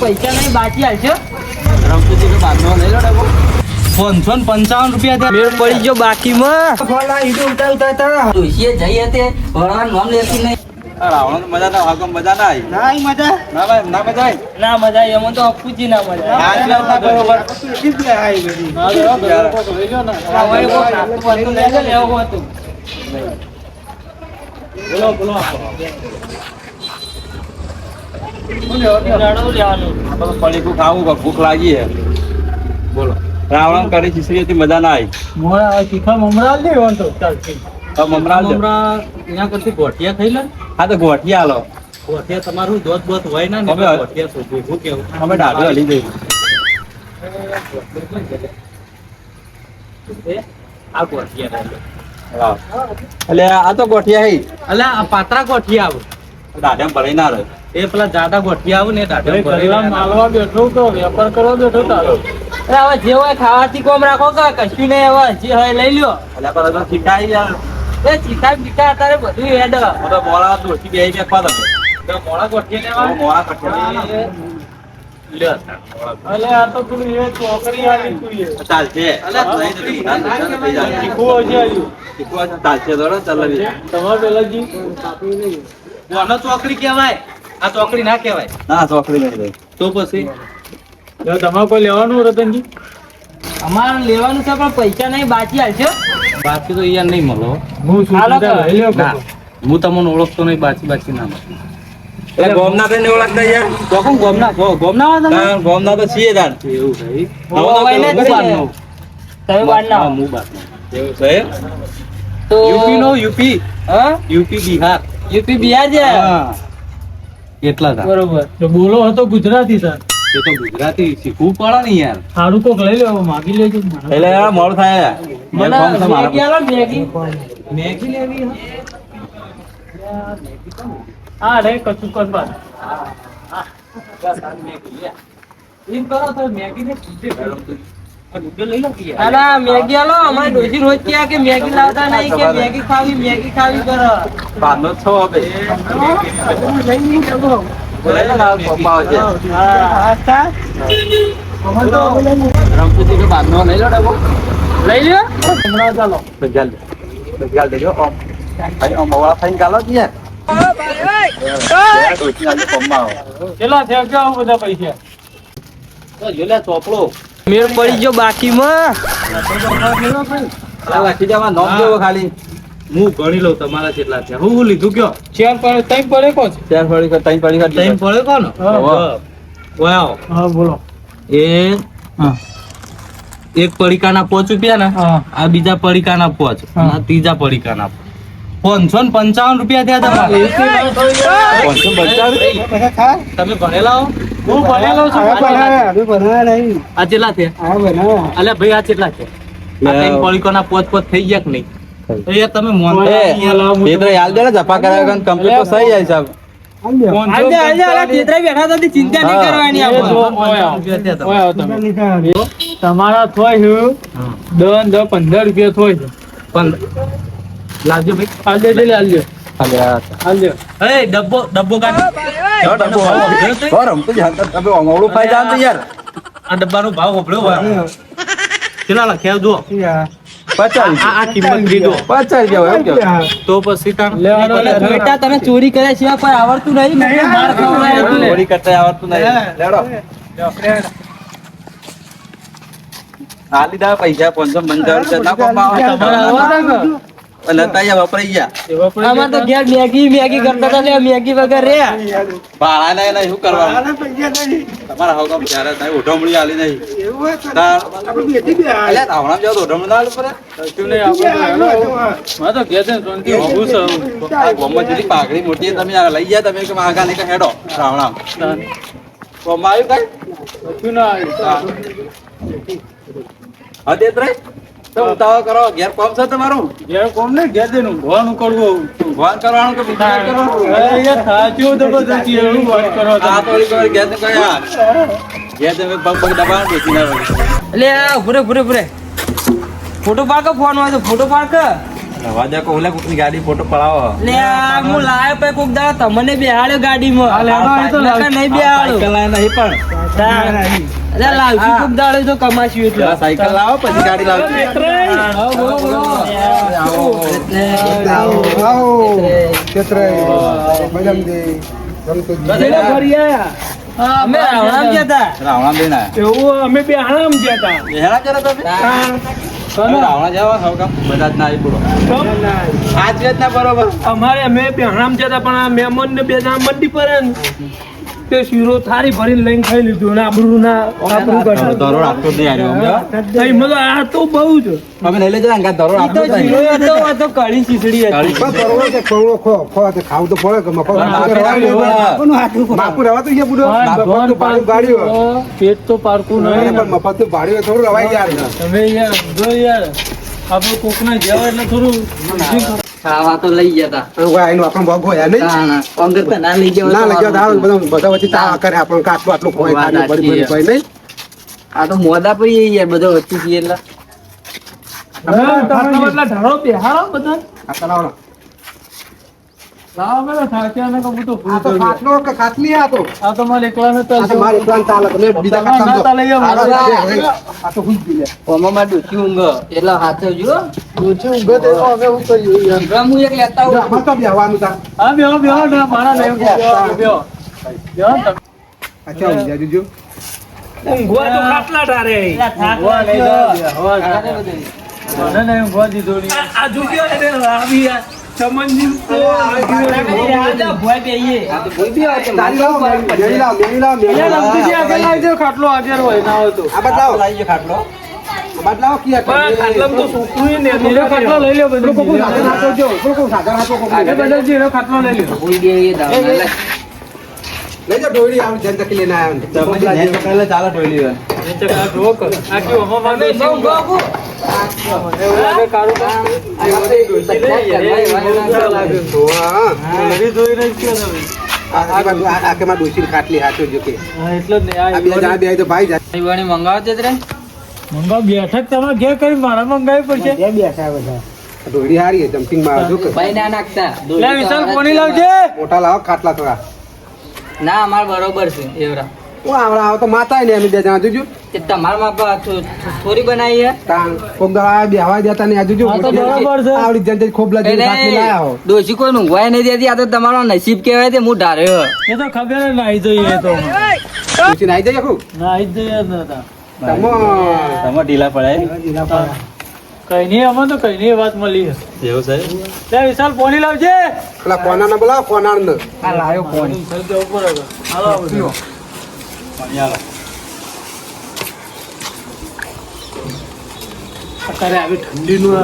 પૈસા નહીં બાકી હાલશો રમતુજી કે બાંધો લઈ લો ડબ્બો પાંચસો ને પંચાવન રૂપિયા મેળ પડી ગયો બાકીમાં. ડોશીએ જઈ હતી ભણવાનું નામ લેતી નહીં. રાવણ મજા ના મજા ના આવી. ના મજા. ના ભાઈ ના મજા આવી? ના મજા આવી એમાં તો અપુજી ના મજા આવી. ના બરોબર. આ વળી કોક નાસ્તો લઈ લે ને એવું હતું. લડો લેવાનું. પડીકું ખાવું કે ભૂખ લાગી હે બોલો રાવણ કરી ખીચડી હતી મજા ના આવી મોડા તીખા મમરા લે તો મમરા એના કરતી ગોઠિયા ખાઈ લે હા તો ગોઠિયા લો ગોઠિયા તમારું દોત બોત હોય ના ને ગોઠિયા શોધવું શું કેવું અમે ડાબે હલી જઈશું આ ગોઠિયા. હા. એટલે આ તો ગોઠિયા હે એટલે આ પાતરા ગોઠિયા આવે દાઢામાં ભરાઈ ના રહે એ પેલા જાડા ગોઠવી આવું ને દાદા માલવા બેઠો તો વેપાર કરવા બેઠો તારો. અરે હવે જે હોય ખાવાથી કોમ રાખો કે કશું નહીં હવે જે હોય લઈ લ્યો. એટલે પર તો શીખાઈ યાર એ ચીતા બીતા અત્યારે બધું હેડ. હું તો મોડા દોસ્તી બે બે ખવા તો મોડા ગોઠિયા લેવા? મોડા કઠિયા લ્યો. અલે આ તો તું એ ચોકરી આલી તું એ. ચાલશે. જાય. શીખવું હશે આલ્યું. શીખવા ચાલશે તો ચાલ તમારે પેલાજી કોનો ચોકડી કહેવાય? આ ચોકડી ના કહેવાય. ના ચોકડી નહીં. તો પછી? તમારે કોઈ લેવાનું રતનજી? અમારે લેવાનું છે પણ પૈસા નહીં બાકી હાલશો બાકી તો યાર નહીં મળો હું. હું તમને ઓળખતો નહીં બાકી બાકી ના મળે. ગોમના થઈને ઓળખતા યાર. તો કોણ ગોમના? ગોમના તમે ગોમના તો છીએ તાન. એવું છે ઈ? નવો તો હોય ને પેલો જ બારનો. તમે બાર ના હું બારનો. એવું છે એમ? તો યુપી નો યુપી. હા? યુપી બિહાર. યુપી બિહાર છે? હા. એટલા હતા બરોબર. તો બોલો હતો ગુજરાતી સર. એ તો ગુજરાતી શીખવું પડે ને યાર. સારું કોક લઈ લેવો માગી લેજો. એટલે યાર મોડ થાય મેગી મેગી. મેગી લેવી હા. રે કશું કર બાર હા. બસ મેગી લે. ઇન કરો તો મેગી ને. અલા મેગી આલો અમારે ડોશી રોજ કહે કે મેગી લાવતા નહીં કે મેગી ખાવી મેગી ખાવી કર. બારનો છો હવે. ચોપડો. મેળ પડી ગયો બાકીમાં. લખી જવા નોમ દેવો ખાલી. હું ગણી લઉં તમારા કેટલા છે. હું હું લીધું કયો? ચાર પડે ત્રણ પડે કો છે? ચાર કર, ત્રણ ફળી કર. ટાઈમ પડે હા. વાવ હા. બોલો. એ હા. એક પડીકાના પોચ રૂપિયા ને આ બીજા પડીકાના પોચ. આ ત્રીજા પડીકાના પાંચસો ને પંચાવન રૂપિયા થયા તમારે. તમે ભણેલા હો? હું ભણેલો છું આ કેટલા છે અલ્યા ભાઈ આ કેટલા છે આ ત્રણ પડીકાના પોચ પોચ થઈ ગયા કે નહીં? તમે મોન એ, બે ત્રણ હાલ દે ને, જપા કરાવે તો સહી જાય સાહેબ. તમારે. થોય. દસ પંદર રૂપિયા થોય લાવજો ભાઈ. આલજો જલે આલજો આલજો એ ડબ્બો ડબ્બો કાઢ. ડબ્બો હોય. તો રમતું તમે અમોડું ખાઈ જાઓ યાર. આ ડબ્બાનો ભાવ હોભળ્યો હોય. કેટલા લખ્યા જુઓ. પચાસ આ કિંમત લીધો પચાસ રૂપિયા એમ? તો પછી બેટા તમે ચોરી કર્યા સિવાય કોઈ આવડતું નહીં. માર ચોરી કરતા આવડતું નહીં. લેડો. આ લીધા પૈસા પંચમ. તમારે આવવા હતા કે? એટલે લતા અહીંયા વપરાઈ ગયા એવા તો ઘેર મેગી મેગી કરતા હતા લે મેગી વગર રે ભાડા નહીં નહીં શું કરવાનું? તમારા હાવ કામ ત્યારે નહીં આલી નહીં. તાર- અલ્યા, રાવણામ જાઓ તો ઉઠમણી ના આલવું પડે? કશું નહીં, આપણે તો તો ઘેર જઈને શાંતિ ઊભું છે આ ગોમમાં જેટલી પાઘડી મોટી તમે આ લઈ ગયા તમે કે આગા લઈ કે હેડો ગોમમાં આવ્યું કઈ? કશું ના આવ્યું. હા. દેતરાય? તો ઉતાવળ કરો ઘેર કોમ છે તમારું? ઘેર કોમ ને ઘેર જઈને ઊંઘવાનું કરવું. ભગવાન કરવાનું કે બીજું કરવાનું? અરે યાર સાચું જબરદસ્તી એવું વાત કરો આ તો ઓલી કોઈ ઘેર ને ઘેર તમે પગ પગ દબાવો બેસી ના એટલે આ ભૂરે ભૂરે ભૂરે ફોટો પાડો ફોન હોય તો ફોટો પાડ કે રવા દે કો ઓલે કોકની ગાડી ફોટો પડાવો. લે આ હું લાયો પે કોક દાડો તમને બેહાડ્યો ગાડીમાં. નકર નહીં બેહાડો સાયકલ નહીં પણ. અરે લાવશું કોક દાડો તો કમાશું એટલે. સાયકલ લાવો પછી ગાડી લાવજો. અમે બે આરામ જતા. રાવણા જાવ હવે કામ બધા જ ના આવી પડો આજ જ ના બરોબર. અમારે અમે આરામ જતા પણ આ મહેમાન ને બે જણા મંડી પર તે શીરો થારી ભરીને લઈને ખાઈ લીધું ને આબરૂ ના આબરૂ ધરો દરોડ આપતો નહીં આર્યો અમે એમાં તો આ તો બહુ જ. અમે લઈ લેજો અંગા તો જ જીરો નહીં. હતો આ તો કળી ખીચડી હતી. બાપુ રવા તો અહીંયા બુડો બાપુ મફત તો ભાડું ગાડ્યું. પેટ તો પારકું નહીં, પણ મફત તો ભાડું થોડું રવાય યાર. તમે યાર જો યાર આપણે કોકના જેવા એટલે થોડું ખાવા તો લઈ ગયા તા. એનું આપણને ભોગ હોય નહીં? ના તો લઈ ના લગ્યો બધા બધા વચ્ચે તાવા કરે આપણે કે આટલું ખોય ખાલી નહીં? આ તો મોદા પડી યાર બધો વચ્ચે છીએ એટલે. ખાટલા બાટલા ઢાળો બેહાડો બધા. આ ચલાવો. લાવો પેલા થાક્યા ને કહું તો આ તો ખાટલો કે ખાટલી આ તો? આ તો મારે એકલાને તો મારે એકલાને ચાલે તમે બીજા તમારે ખાટલામાં લઈ આ તો બે, આ તો હુઈ ગઈ લે. ઓમાં ડૂચી ઊંઘ. એટલે તો હવે હું કરીએ યાર. ઊંઘવા હું એક લેતા જો આમાં તો બેહવાનું તા. હા બેહો બેહો ને મારા નહીં બેહો બેહો. અચ્છા જોજો. ઊંઘવા તો ખાટલા ઊંઘવા બેહવા મને નહીં ઊંઘવા દીધો આ જો કેવો આવી યાર, ખાટલો આગળ હોય ના હોય તો. ખાટલો. આ બાજુ લાવો, કિયા. ખાટલામાં તો છોકરું ને ખાટલો લઈ લ્યો સાધન બધું જો, પેલો સાધન. બદલજી એનો ખાટલો લઈ લ્યો. એ દાવ લે. લઈ જાઓ, ડોયડી આવું જન તકી લઈને આવ્યો ચાલે ઢોક આ કેવો જ ખાટલી કે. એટલે આ બે બે તો ભાઈ જાય. વણી મંગાવો છે મંગાવ બેઠક તમે ઘેર કરી મારા મંગાવી પડશે. ડોયડી હારી છે, જમ્પિંગમાં જો કે. ભાઈ ના નાખતા. લે વિશાલ કોની લાવજે. મોટા લાવો ખાટલા થોડા. ના અમાર બરોબર છે એવરા. ઓ આવડા આવ તો માતા ને અમે બે જણા જોજો. તે તમાર માપા થોરી બનાવી હે તાણ કોક દાડા બે દેતા ને જોજો. બરાબર છે. આવડી જન જન ખોબલા જેવી ખાટલી લાયા હો. દોશી કોઈ હોય નહીં દેતી આ તો તમારો નસીબ કહેવાય તે હું ધાર્યો એ તો ખબર નાઈ જઈએ તો. ડોશી નાઈ જાય ખુ નાઈ જ જઈએ નતા. તમો. તમે ઢીલા પડે કઈ નહીં અમે તો કઈ નહીં વાત મળી છે. એવું છે? લે વિશાલ પોણી લાવજે. પેલા કોના ના બોલાવો કોના ને આ લાયો ફોન વિશાલ કે ઉપર હાલો આ પાણી આલો. અત્યારે આવી ઠંડીનું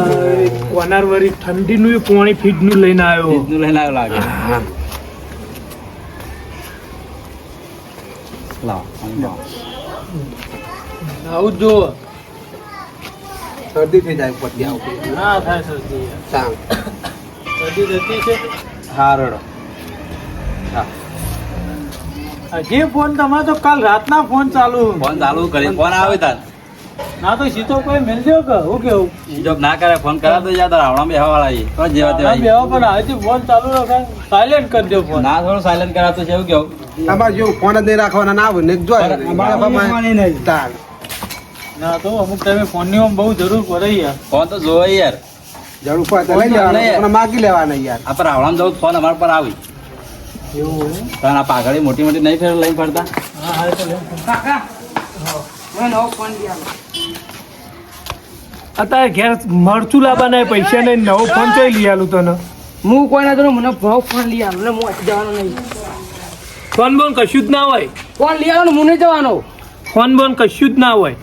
કોનાર વળી ઠંડીનું પોણી ફીડનું લઈને આવ્યો. લઈને આવ્યો લાગે. લાવો લાવો. આવું જ જુઓ. શરદી થઈ જાય ઉપરથી આવું ના થાય શરદી સાંગ શરદી થતી છે હા રડો હા હજી ફોન તમારે તો કાલ રાતના ફોન ચાલુ ફોન ચાલુ કરે ફોન આવે તાર ના તો સીધો કોઈ મેલજો કે હું કેવું જો ના કરે ફોન કરા તો યાદ તાર આવણા બેહવા વાળા છે. તો જેવા તેવા બેહવા પણ હજી ફોન ચાલુ રાખે સાયલેન્ટ કરી દો ફોન ના થોડું સાયલેન્ટ કરાતો છે એવું કેવું તમારે જેવું ફોન જ નહીં રાખવાના ના આવે ને જો તાણ ના તો અમુક ટાઈમે ફોનની આમ બહુ જરૂર પડે યાર. ફોન તો જોવે યાર. જરૂર પડે તો લઈ લેવાના માગી લેવાના યાર. આપણે પર જવું ફોન અમારા પર આવી. કારણ આ પાઘડી મોટી મોટી નહીં ફેર લઈને ફરતા. હા હા તો લે. અત્યારે ઘેર મરચું લાવવાના પૈસા નહીં નવો ફોન ચોઈ લઈ આલું તને. હું કોઈ ના તો મને ભાવ ફોન લઈ આવું મને મોં જવાનો નહીં. ફોન બોન કશું જ ના હોય. ફોન લઈ આવવાનો હું નહીં જવાનો. ફોન બોન કશું જ ના હોય.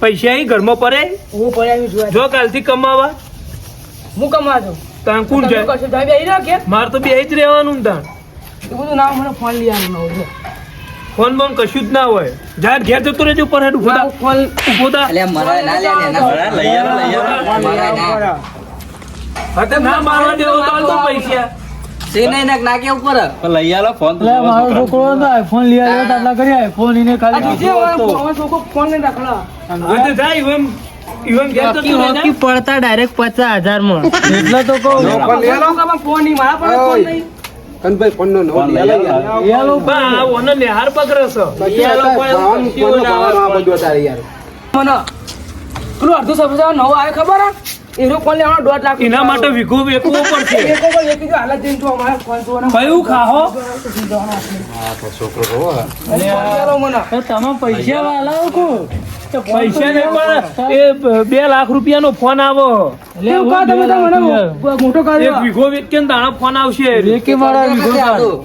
પૈસા અહીં ઘરમાં પડે? હું પડ્યા જોવા. જો કાલથી કમાવા. હું કમાતો તાન કોણ તમે જાય? કશું તમે બેહી રહ્યો કે મારે તો બે જ રહેવાનું ને એ બધું ના મને ફોન લઈ આવવાનો છે ફોન બોન કશું જ ના હોય. જા ઘેર જતો રહેજો પર હેડ ઊભો થા. ફોન ઊભો થા. અલે મારા ના લે ને ના લઈ આવો લઈ આવો. મરાય ના. હા તે ના મારવા દેવો તો પૈસા. છે નહીં લઈ આલો ફોન. આઈફોન લઈ આવ્યો કરી આઈફોન આ છોકરો ફોન રાખલા તો પડતા ડાયરેક્ટ પચાસ હજારમાં એટલે તો કહું. ફોન મારા ફોન નહીં કનભાઈ નવો. યાલો બા આ નિહાર આ. યાર. મને પેલું અડધું સમજાવ નવો આવે ખબર હે? એનો ફોન લેવાનો? દોઢ લાખ એના માટે વિઘો વેકવો પડશે એક ઉપર એક કીધું હાલત જઈને જો અમારે કયું ખાહો? છોકરો. તમે પૈસા વાળા કો પૈસા નહીં પણ એ બે લાખ રૂપિયાનો ફોન આવો. મોટો એક વીઘો દાણા ફોન આવશે. સારું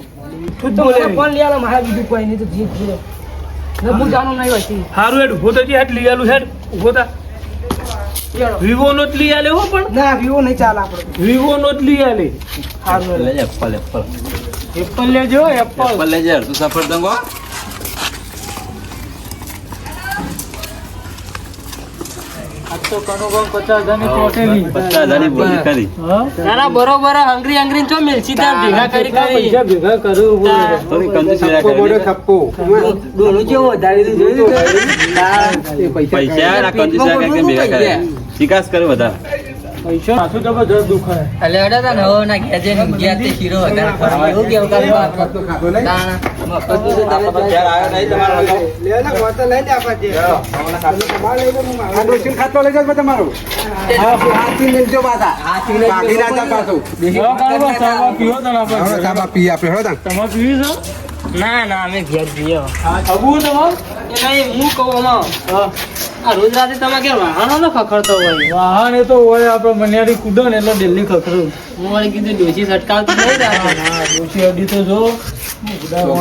તો મને ફોન લઈ આલો મારા બીજું કોઈ નહીં તો જીત જીરો હું જાણું નહીં હોતી હારું હેડ ઊભો હેડ લઈ આલું હેડ ઊભો થા. વિવો નો જ લઈ આલે હો પણ. ના વિવો નહીં ચાલે આપણે. વિવો નો જ લઈ આલે. હારું લેજે એપલ એપલ એપલ લેજો એપલ એપલ લેજે તું સફરજન ના બરોબર હંગરી હંગરી ચો મેલસી તાર ભેગા કરી કરી પૈસા ભેગા કરું. ડોલું કેવો વધારી દીધું. પૈસા ભેગા કરે. વિકાસ કરે બધા પૈસા પાછું જબરજસ્ત દુખાય એટલે અડે તા ને ના ઘેર જઈને ઊંઘ્યા તે શીરો વધારે ખાવા. એવું કેવું કાંઈ વાત તો ખાધો નહીં? દાણા. મફત દૂધ તમે ઘેર આવ્યો નહીં તમારો લે લે, ગોતો લઈ લે આપણે જે. તમારે લઈ લે, આ ડોશીને ખાતો લઈ જાઓ તમારો. હાથી મેલજો પાછા. હાથીને ભાગી ના જા પાછું. દવા કાઢવા સાવા પીવો તને આપણે. સાબા પી આપણે હો તાન. તમારે પીવી છે? ના ના અમે ઘેર જઈએ. અબુ તમારે એ નહીં હું કહું આમાં. આ રોજ રાતે તમે કે વાહનો ને ખખડતો હોય? વાહન એ તો હોય આપણે મનિયારી કૂદો ને એટલે દિલ્હી ખખડું. હું વળી કીધું ડોસી સટકાવતી નહીં અડી તો જો.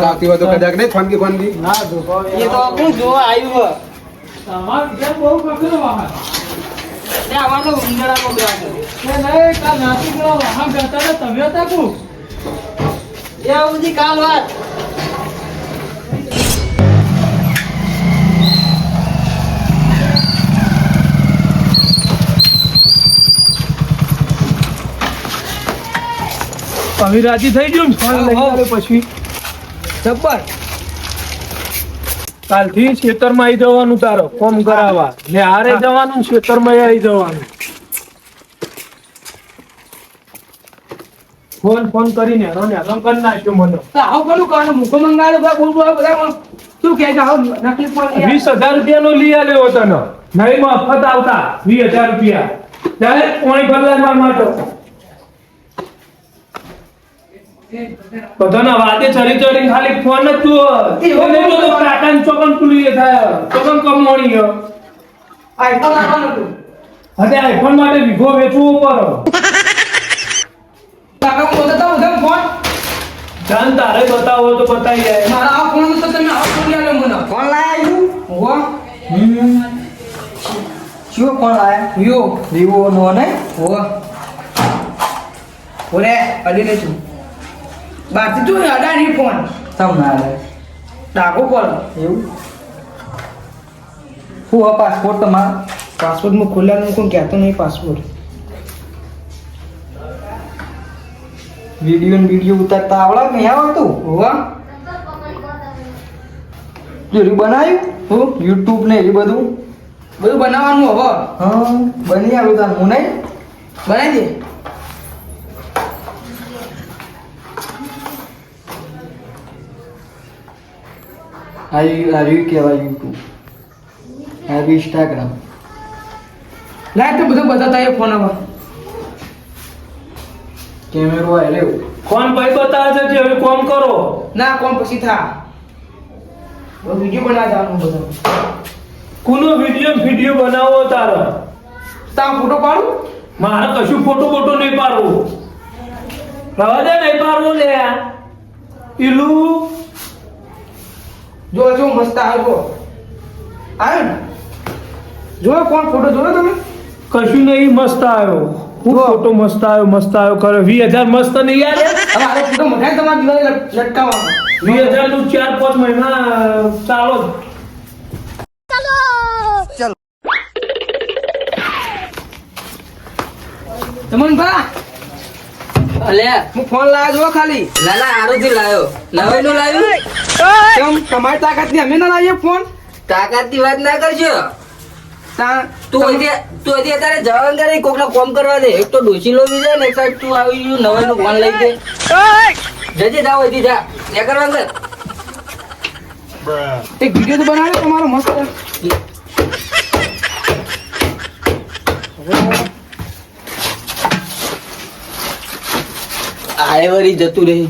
આવતી હોય તો કદાચ નહીં ફોનકી ફોનકી ના જો એ તો કોણ જોવા આવ્યું તમારે ઘેર બહુ ખખડે વાહન. ને અમારે ઉંદરામાં ગયા છે. નહીં કાલ વાહન તમે એ કાલ વાત. હવે રાજી થઈ ગયું ફોન લઈ આવે પછી. જબ્બર. કાલથી ખેતરમાં આવી જવાનું તારો ફોર્મ કરાવવા. ને હારે જવાનું ખેતરમાં આવી જવાનું. ફોન ફોન કરીને હેરો ને હેરાન કરી નાખ્યો મને. આવું પેલું કારણ મૂકો મંગાવ્યો બધા શું કહે છે? નકલી ફોન વીસ હજાર રૂપિયા નો લઈ આવ્યો તને નહીં મફત આવતા વીસ હજાર રૂપિયા. ત્યારે પોણી કલાકમાં માટો બધાના વાતે ચરી ચરી ખાલી ફોન જ તું એને જો તો કાકા ને ચોકન ખુલી થાય. ચોકન કમોણી હે. આઈફોન લાવવાનું હતું. હવે આઈફોન માટે વિગો વેચવો ઉપર. કાકા હું બોલતા હતા બધા ફોન? જાન તારે બતાવો તો બતાવી જાય. મારા આ ફોન તો તમે આ ફોન આલ્યો મને. કોણ લાયા હોવા. શું ફોન લાયા? યો વિવો નો ને? હોવા. ઓરે અડીને છું બાકી જો અડાની ફોન. તમ ના લે ડાકો પર એવું? શું આ પાસપોર્ટ તમારો? પાસપોર્ટમાં ખોલ્યા કોણ કહેતો નહીં પાસપોર્ટ વીડિયો ને વીડિયો ઉતારતા આવડે નહીં આવડતું? હોવા. જોયું બનાવ્યું હું. યુટ્યુબ ને એ બધું? બધું બનાવવાનું હવે. હા બની આવ્યું તાર હું નહીં? બનાવી દે. આવી આવ્યું કહેવાય યુટ્યુબ આવી ઇન્સ્ટાગ્રામ લાય તો બધું બતાતા એ ફોન હવે કેમેરો આવે લેવું ફોન ભાઈ બતાવે છે કે હવે કોમ કરો? ના કોણ પછી થા. વીડિયો બનાવવા જવાનું બધું. કોનો વીડિયો વિડિયો બનાવો તારો. તા ફોટો પાડું? મારે કશું ફોટો ફોટો નહીં પાડવું. રવા દે નહીં પાડવું લે ઈલું જો જો મસ્ત આવ્યો. આવ્યો ને? જોયો કોણ ફોટો જોયો તમે. કશું નહીં મસ્ત આવ્યો. હું ફોટો મસ્ત આવ્યો મસ્ત આવ્યો. કરે વી હજાર મસ્ત નહીં યાર? હવે આ ફોટો મને તમારા દિવાળી લટકાવવાનો. વી હજારનું ચાર પાંચ મહિના ચાલો ચાલો! તમન ભા અલે હું ફોન લાવ્યો જો ખાલી. લાલા આરોથી લાવ્યો. નવાઈ નું લાવ્યું? તમારી તાકાતની અમે ના લાવીએ ફોન. તાકાતની વાત ના કરજો તું અહીંથી અત્યારે જવાન કરે કોકના કોમ કરવા દે. એક તો ડોશીલો લો જાય ને એક સાઈડ તું આવી ગયું નવાઈનું ફોન લઈ દે જજે જાઓ અહીંથી જા. ત્યાં કરવા કર એક વીડિયો તો તમારો મસ્ત. આય વળી જતું રહી.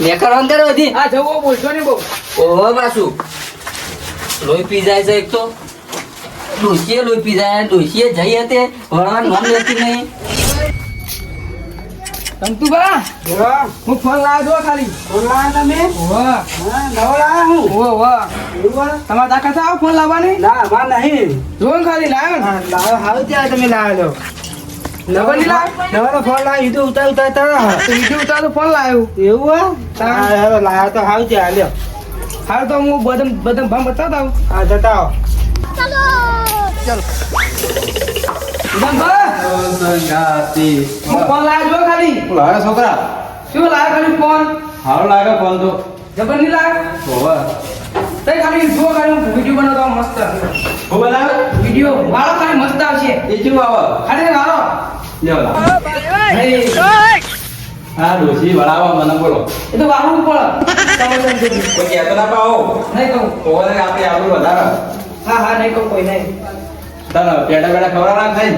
ત્યાં કરવાનું કર અહીંથી જવો બોલશો ને બહુ. ઓહો પાછું. લોહી પી જાય છે એક તો. ડોશીએ લોહી પી જાય ડોશીએ જઈ હતી વળવાનું નામ લેતી નહીં. સંતુભા હું ફોન લાવ્યો છો ખાલી. ફોન લાવ્યા તમે? નવો લાવ્યા હું. વાહ વાહ? તમારા તાકાત આવો ફોન લાવવાની? ના, અમાર નહીં. જો ખાલી લાવ્યો લાવ્યો, હારું ત્યાં તમે લાવ્યો છો. નવો નહીં લાવ્યો નવાનો ફોન લાવ્યો, ઈ તો ઉતાર ઉતાર તરત. તો વીડિયો ઉતાર તો ફોન લાવ્યો. એવું? હા. હા, હારું, લાવ્યો તો હારું ત્યાં, લ્યો. હાલ તો હું બદમ બદમ ભામ બતાવતા આવું. હા, જતા આવો. હું ફોન લાવ્યો જો ખાલી. લાવ્યો છોકરા? શું લાવ્યો ખાલી ફોન? સારો લાગે ફોન તો. જબર નહીં લાવ્યો? હોવે. તઈ ખાલી જો ખાલી હું વીડિયો બનાવતો આવું મસ્ત. હું બનાવે વીડિયો વાળો ખાલી મસ્ત આવશે. એ આવે ખાલી વાળો. લ્યો લા. નહીં, હા ડોશી વડાવા મને બોલો. એ તો વાળું પડે. કોઈ કહેતો ના પાવો. નહીં કહું. ઓવર આપણે આપણું વધારે. હા હા નહીં કહું કોઈ નહીં. તારે પેટા પેટા ખબર ના થાય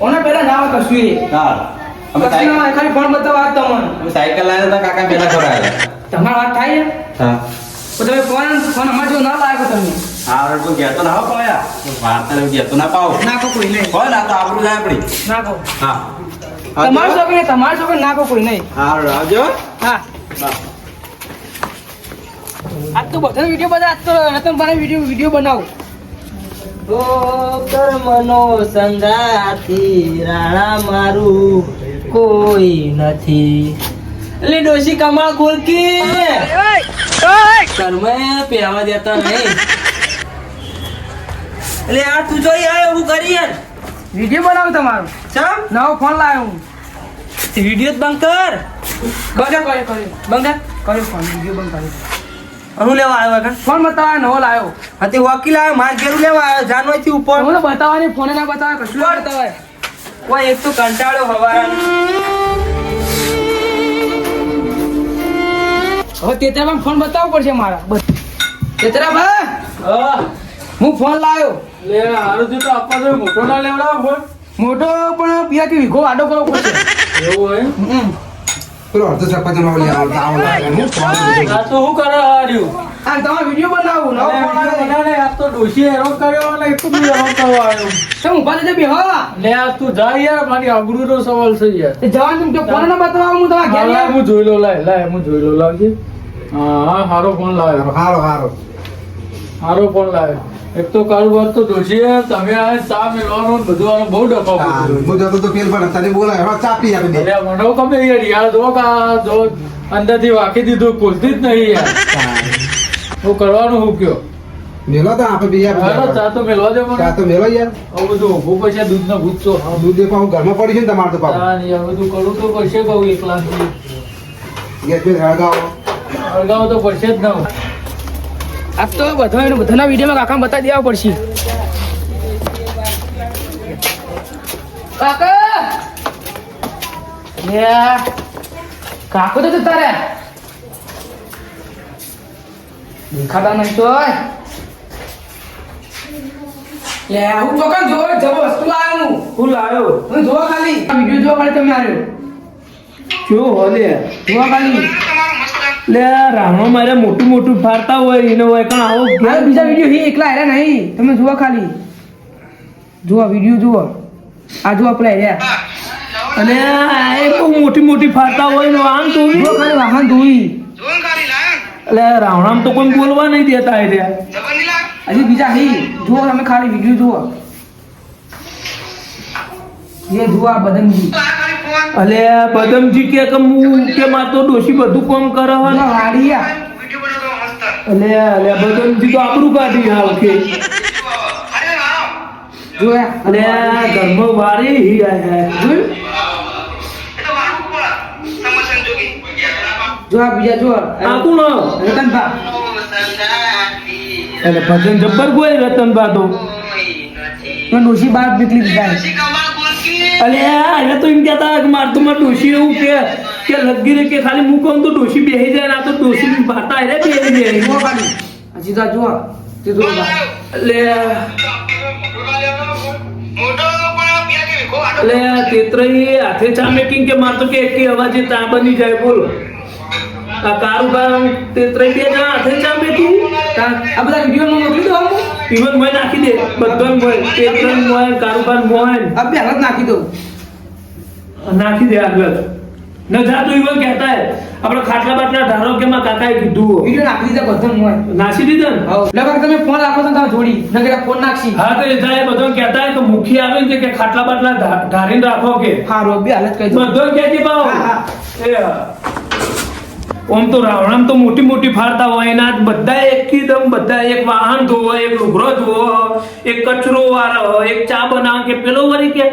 ઓને પેલા ના કશું એ. હા. અમે સાયકલ ખાલી ફોન બતાવવા જ તમને. સાયકલ લાવ્યા હતા કાકા પેલા ખવડાવ્યા તમારી વાત થાય? હા. તો તમે ફોન ફોન અમાર જો ના લાગ્યો તમે કોઈ કહેતો ના પાયા. વાર્તા એવું કહેતો ના પાવો. ના કોઈ નહીં. હોય ના તો આપણું જાય આપણી. ના હા. તમારું છોકરી તમારું છોકરી ના કોઈ નહીં. હા આવજો હા. હા. આજ તો બધા વીડિયો બધા આજ તો રતનભાઈ વીડિયો વીડિયો બનાવો. કર્મનો સંગાતી રાણા મારું કોઈ નથી. એટલે ડોશી કમાલ ખોલકી. કર્મે પહેવા દેતા નહીં. એટલે યાર તું જોઈ આવ્યો હું કરી યાર વીડિયો બનાવ તમારો? ચમ? નવો ફોન લાવ્યો હું. વીડિયો બંધ કર. કર્યો કર્યો કર્યો. બંધ કર્યો ફોન વીડિયો બંધ કર્યો. કર હું લેવા આવ્યો કાકા ફોન બતાવા નવો લાવ્યો હતી વકીલ આવ્યો માર ઘેર લેવા આવ્યો જાનવાથી ઉપર. હું બતાવવાની ફોન ના બતાવે કશું બતાવે. કોઈ એક તો કંટાળો હવારાનો. હવે તેતરામાં ફોન બતાવવો પડશે મારા. તેતરાભાઈ હું. ફોન લાવ્યો. લે હારું થયું તો આપવા તો મોટો ના લેવડાવો ફોન. મોટો પણ બીજા કે વિઘો આડો કરવો પડશે. એવું હોય હમ. પેલો અડધો સરપંચનો ઓલી આવો, આવો લાવ્યો. હું ફોન આ તો શું કરે હાર્યું આ તમારે વીડિયો બનાવું નવો ફોન આવ્યો. આ તો ડોશી એરો કર્યો અને એક તો બી હેરાન કરવા આવ્યો. તો ઊભા થઈને બે હા લે આ તું જા યાર મારી આબરૂનો સવાલ છે યાર. તે જવાનું કે ફોન ના બતાવવા હું તમારા ઘેર લાય, લાવ્યો. હું જોઈ લો લાય લાય હું જોઈ લો લાવજે. હા હા હારો ફોન લાવ્યો. હારો, હારો. હારો ફોન લાવ્યો. એક તો કારોબાર તો ડોશી તમે આ ચા મેળવાનો બધું આનો બહુ ડફો જતો તો ફેર પણ તને બોલા હવે ચા પી આપી દે મને કમે યાર યાર જો કા જો અંદરથી વાકી દીધું ખોલતી જ નહીં યાર. હું. કરવાનું હું કયો? મેલો તો આપણે બીજા મેલો ચા તો મેળવા દે મને. ચા તો મેલો યાર. હું બધું ઊભું પછી દૂધ ના ગુસ્સો દૂધ એ પાછું ઘરમાં પડી છે ને તમારે તો પાછું. હા ને આ બધું કરું તો પડશે કહું એકલા ગેસ પે હળગાવો. અડગાવ તો પડશે જ ના. આ તો બધા એનું બધાના વિડીયોમાં કાકા બતાવી દેવા પડશે. કાકા! કાકો તો જતા રે દેખાતા નહીં તો લે હું તો કાં જોવે જબો વસ્તુ લાવ્યો હું. હું લાવ્યો? જોવા ખાલી. વીડિયો જોવા ખાલી તમે આવ્યો. શું હોલે. જોવા ખાલી. લે રામા મારે મોટું મોટું ફાડતા હોય એનો હોય પણ આવો મારે બીજા વીડિયો હી એકલા હેરા નહીં. તમે જુઓ ખાલી. જોવા વીડિયો જોવા આ જુઓ પેલા હેર્યા અને એ બહુ મોટી મોટી ફાડતા હોય ને આમ તો જુઓ ખાલી વાહન ધોઈ. એટલે રાવણામ તો કોઈ બોલવા નહીં દેતા એ રહ્યા હજી બીજા હી. જુઓ તમે ખાલી વીડિયો જુઓ. એ જુઓ આ બદનજી. અલે પદમજી કે કે હું કે માં તો ડોશી બધું કોમ કરે હે ને. વાડિયા અલે અલે પદમજી તો આબરૂ કાઢી હાલ કે. અલે ધર્મ વાળી હી આયા હે. જો આ બીજા જો આ કોણ? રતનભા. એટલે ભજન જબ્બર કોઈ રતનભા તો. ડોશી બાર નીકળી દીધા અલે એને તો એમ કહેતા કે માર તો માર ડોશી એવું કે કે લગી રે કે ખાલી મૂકો તો ડોશી બેહી જાય આ તો ડોશી ભાતા એને બેહી જાય હજી તો જુઓ તે જો. એટલે તેત્રઈ હાથે ચા મેકિંગ કે માર તો કે એકે અવાજે ચા બની જાય બોલો. આ કારુબાર તેત્રઈ બે જણા હાથે ચા મેકિંગ તા- આ બધા વિડીયોમાં મોકલી દો. ઈવન મોય નાખી દે. બધા મોય પેટ્રોલ મોય કારુબાર મોય આ બે હાલત નાખી દો નાખી દે આગળ. ન જાતો ઈવન કહેતા હે આપણે ખાટલા બાટલા ધારો કે માં કાકાએ કીધું હો. વીડિયો નાખી દીધા બધા મોય નાખી દીધા ને? લગભગ તમે ફોન રાખો તો તમે જોડી. નગર ફોન નાખી હા તો એ બધો કહેતા હે કે મુખી આવે ને કે ખાટલા બાટલા ધારીને રાખો કે. હા રોબી હાલત કહી દો બધો કહેતી હા, હા. એ ઓમ તો રાવણામ તો મોટી મોટી ફાળતા હોય, એના બધા એકદમ બધા એક વાહન ધોવો, એક લુગરો ધોવો, એક કચરો વાળો, એક ચા બનાવે કે પેલો વળી કે,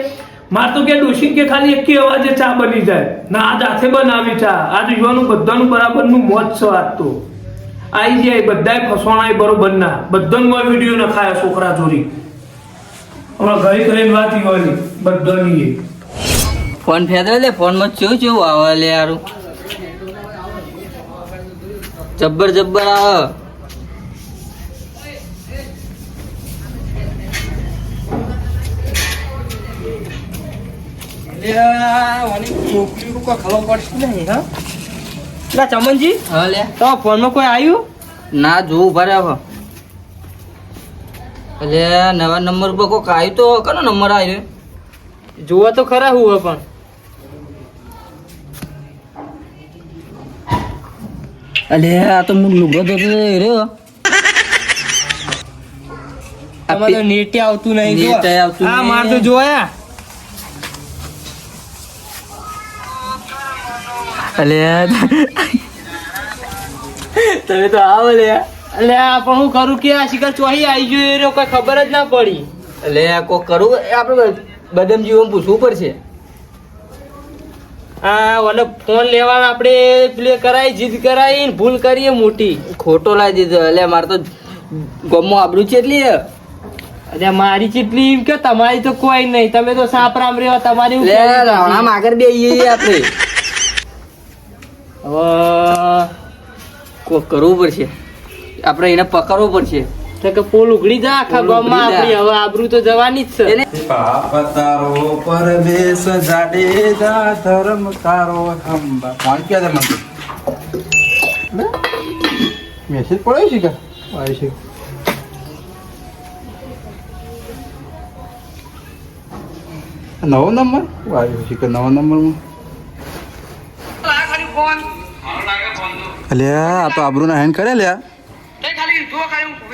માર તો કે ડોશી કે ખાલી એક અવાજે ચા બની જાય. ના, આજ હાથે બનાવી ચા. આજ યુવાનું બધાનું બરાબરનું મોજ છે આજ તો. આવી જાય, બધાય ફસવાના બરોબર ના. બધાનો વીડિયો નખાયા છોકરા ચોરી હમણાં ઘરે ઘરે વાત હોય બધાની. ફોન ફેદરે લે, ફોનમાં ચેવું ચેવું આવે લે યારું જબ્બર જબ્બર. આવે ચમનજી હા લે. તો ફોનમાં કોઈ આવ્યું ના જોવું રહ્યા એટલે નવા નંબર પર કોક આવ્યું તો કનો નંબર આવ્યો જોવા તો ખરા હું પણ. અલે આ તો હું લુગડો ધોતો રહ્યો. તમારે તો નેટે આવતું નહીં જો. નેટે આવતું નહીં. માર તો જોયા અલે તમે તો આવો લે. આપણે પણ હું કરું કે આ શિકાર ચોહી આવી ગયું એ કોઈ ખબર જ ના પડી. અલે કોક કરું? આપણે બદામ પૂછવું પડશે. આ ઓલો ફોન લેવાનો આપણે પ્લે કરાવી જીદ કરાવી ને ભૂલ કરીએ મોટી. ખોટો લાવી દીધો. એટલે મારે તો ગમો આબરૂ છે? એટલી મારી ચીટલી એમ કે તમારી તો કોઈ નહીં. તમે તો સાપ રામ રેવા તમારી રાણા માગર બે આપણે. હવે કરવું પડશે. આપણે એને પકડવું પડશે. કે પોલ ઉઘડી જા આખા ગામમાં આપણી હવે આબરૂ તો જવાની જ છે. પાપ તારો પરવેશ જાડેજા ધર્મ તારો અંબા કોણ કે છે મને મેસેજ પડ્યો છે કે? આવ્યો છે. નવો નંબર? આવ્યો છે કે નવો નંબરમાં અલ્યા આ તો આબરૂ ના હેન્ડ કરે લ્યા.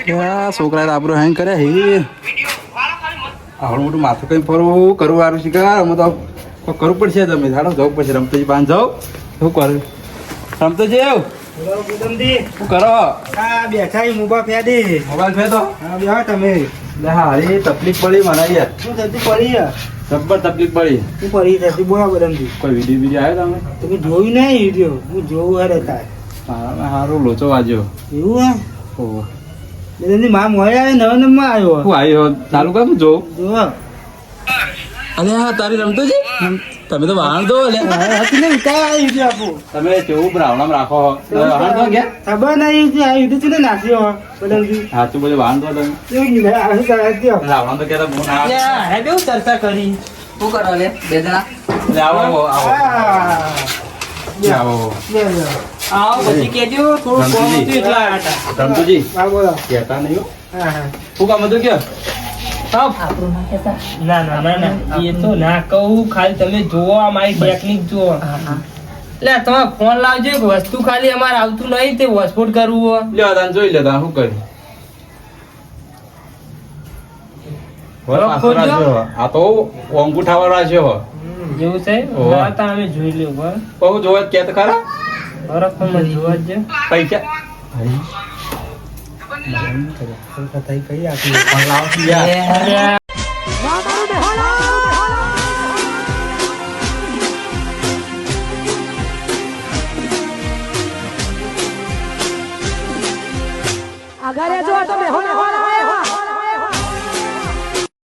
લ્યા, છોકરાએ હેંગ કરે હે? આવડું મોટું માથું કઈ ફરવું કરવું સારું શીખા અમે તો કરવું પડશે તમે. હાડો જવું પડશે રમતોજી બાંધ જાઓ. શું કરું? રમતોજી આવ. શું કરો? આ બેઠા ફેદી મોબાઈલ હા બેહો તમે. હારી તકલીફ પડી મને યાર. શું થતું પડી હે? જબ્બર તકલીફ પડી. શું પડી થતી બોલા બદમથી કોઈ વીડિયો વીડિયો આવ્યો તમે? તમે જોયું નહીં વીડિયો? હું જોઉં હરે તાર. મારા હારું લોચો વાજ્યો. એવું હે ઓહો. બદમથી માં મોય આવે નવા નંબર આવ્યો શું આવ્યો ચાલુ કર જો. જો. અરે હા તારી રમતોજી તમે તો વાહન દો લે હતી ને ઉતાર આવી વીડિયો આપો. તમે કેવું બ્રાહ્મણ રાખો? વાહન દો ગયા ખબર નહીં કે આ વીડિયો છે ને નાખ્યો બદમથી સાચું બધું વાહન દો તમે. ભાઈ આવી કરાવી દો રાવણ તો કહેતા બહુ ના આ કેવું ચર્ચા કરી. શું કરો લે બે જણા? લે, આવો આવો. આવો. લે આવો પછી કેજો થોડું કોમ હતું એટલે આયા હતા. હા બોલો. કહેતા નહીં હા. હા શું કામ હતું કે ના ના ના ના એ તો ના કહું ખાલી તમે જુઓ આ મારી ટેકનિક જુઓ. એટલે તમે ફોન લાવજો એક વસ્તુ ખાલી અમારે આવતું નહીં તે હોસ્પોટ કરવું લ્યો તાન જોઈ લેતા શું કર્યું? બરાબર, આ તો અંગૂઠા વાળા છે એવું છે? ઓહો. હા તો અમે જોઈ લેવું બહુ જોવા કે ખરા. બરાબર જોવા જ. પૈસા કઈ આપી